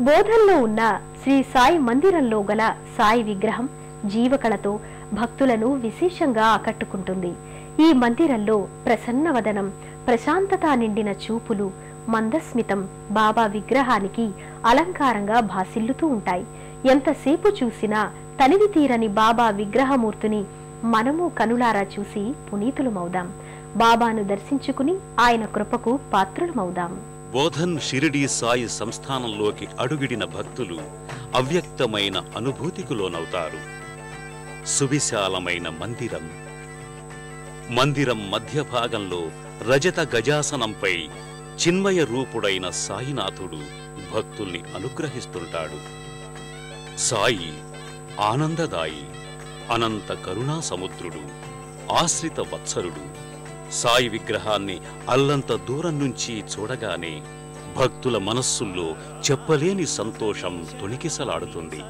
బోధల్లో ఉన్న శ్రీ సాయి మందిరంలో గల సాయి విగ్రహం జీవకళతో భక్తులను విశేషంగా ఆకట్టుకుంటుంది. ఈ మందిరంలో ప్రసన్నవదనం ప్రశాంతత నిండిన చూపులు మందస్మితం బాబా విగ్రహానికి అలంకారంగా భాసిల్లుతూ ఉంటాయి. ఎంతసేపు చూసినా తనివి తీరని బాబా విగ్రహమూర్తిని మనము కనులారా చూసి పునీతులమవుదాం. బాబాను దర్శించుకుని ఆయన కృపకు పాత్రులమవుదాం. బోధన్ షిరిడి సాయి సంస్థానంలోకి అడుగిడిన భక్తులు అవ్యక్తమైన అనుభూతికి లోనవుతారు. సువిశాలమైన మందిరం. మందిరం మధ్య భాగంలో రజత గజాసనంపై చిన్మయ రూపుడైన సాయినాథుడు భక్తుల్ని అనుగ్రహిస్తుంటాడు. సాయి ఆనందదాయి అనంత కరుణా సముద్రుడు ఆశ్రిత వత్సరుడు సాయి విగ్రహాన్ని అల్లంత దూరం నుంచి చూడగానే భక్తుల మనస్సుల్లో చెప్పలేని సంతోషం తొణికిసలాడుతుంది.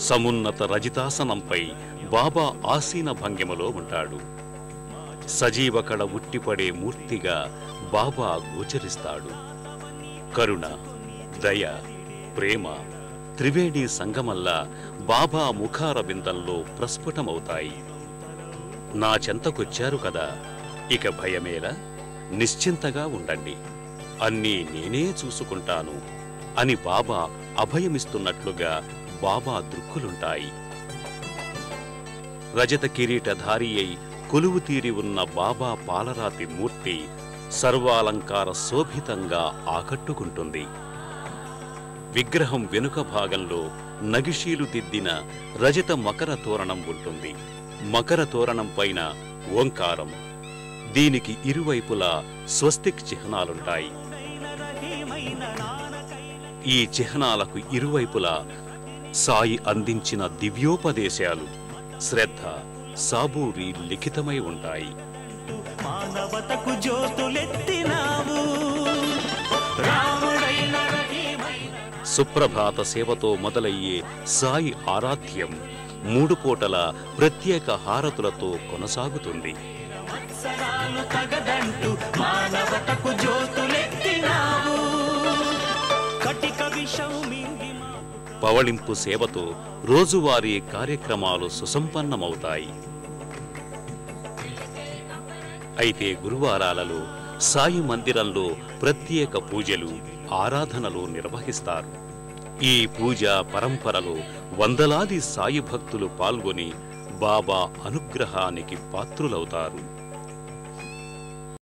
సమున్నత రజితాసనంపై బాబా ఆసీన భంగిమలో ఉంటాడు. సజీవ కళ ఉట్టిపడే మూర్తిగా బాబా గోచరిస్తాడు. కరుణ దయ ప్రేమ త్రివేణి సంగమల్లా బాబా ముఖార బిందంలో ప్రస్ఫుటమవుతాయి. నా చెంతకొచ్చారు కదా ఇక భయమేలా నిశ్చింతగా ఉండండి. అన్నీ నేనే చూసుకుంటాను అని బాబా అభయమిస్తున్నట్లుగా బాబా దృక్కులుంటాయి. రజత కిరీటధారి అయి కొలువు తీరి ఉన్న బాబా పాలరాతి మూర్తి సర్వాలంకార శోభితంగా ఆకట్టుకుంటుంది. విగ్రహం వెనుక భాగంలో నగిషీలు దిద్దిన రజత మకర తోరణం ఉంటుంది. మకర తోరణం పైన ఓంకారం దీనికి ఇరువైపులా స్వస్తిక్ చిహ్నాలుంటాయి. ఈ చిహ్నాలకు ఇరువైపులా సాయి అందించిన దివ్యోపదేశాలు శ్రద్ధ సాబూరి లిఖితమై ఉంటాయి. మానవతకు జ్యోతులెత్తినావు. సుప్రభాత సేవతో మొదలయ్యే సాయి ఆరాధ్యం మూడు పూటల ప్రత్యేక హారతులతో కొనసాగుతుంది. పవళింపు సేవతో రోజువారీ కార్యక్రమాలు సుసంపన్నమవుతాయి. అయితే గురువారాలలో సాయి మందిరంలో ప్రత్యేక పూజలు ఆరాధనలు నిర్వహిస్తారు. ఈ పూజ పరంపరలో వందలాది సాయి భక్తులు పాల్గొని బాబా అనుగ్రహానికి పాత్రులవుతారు.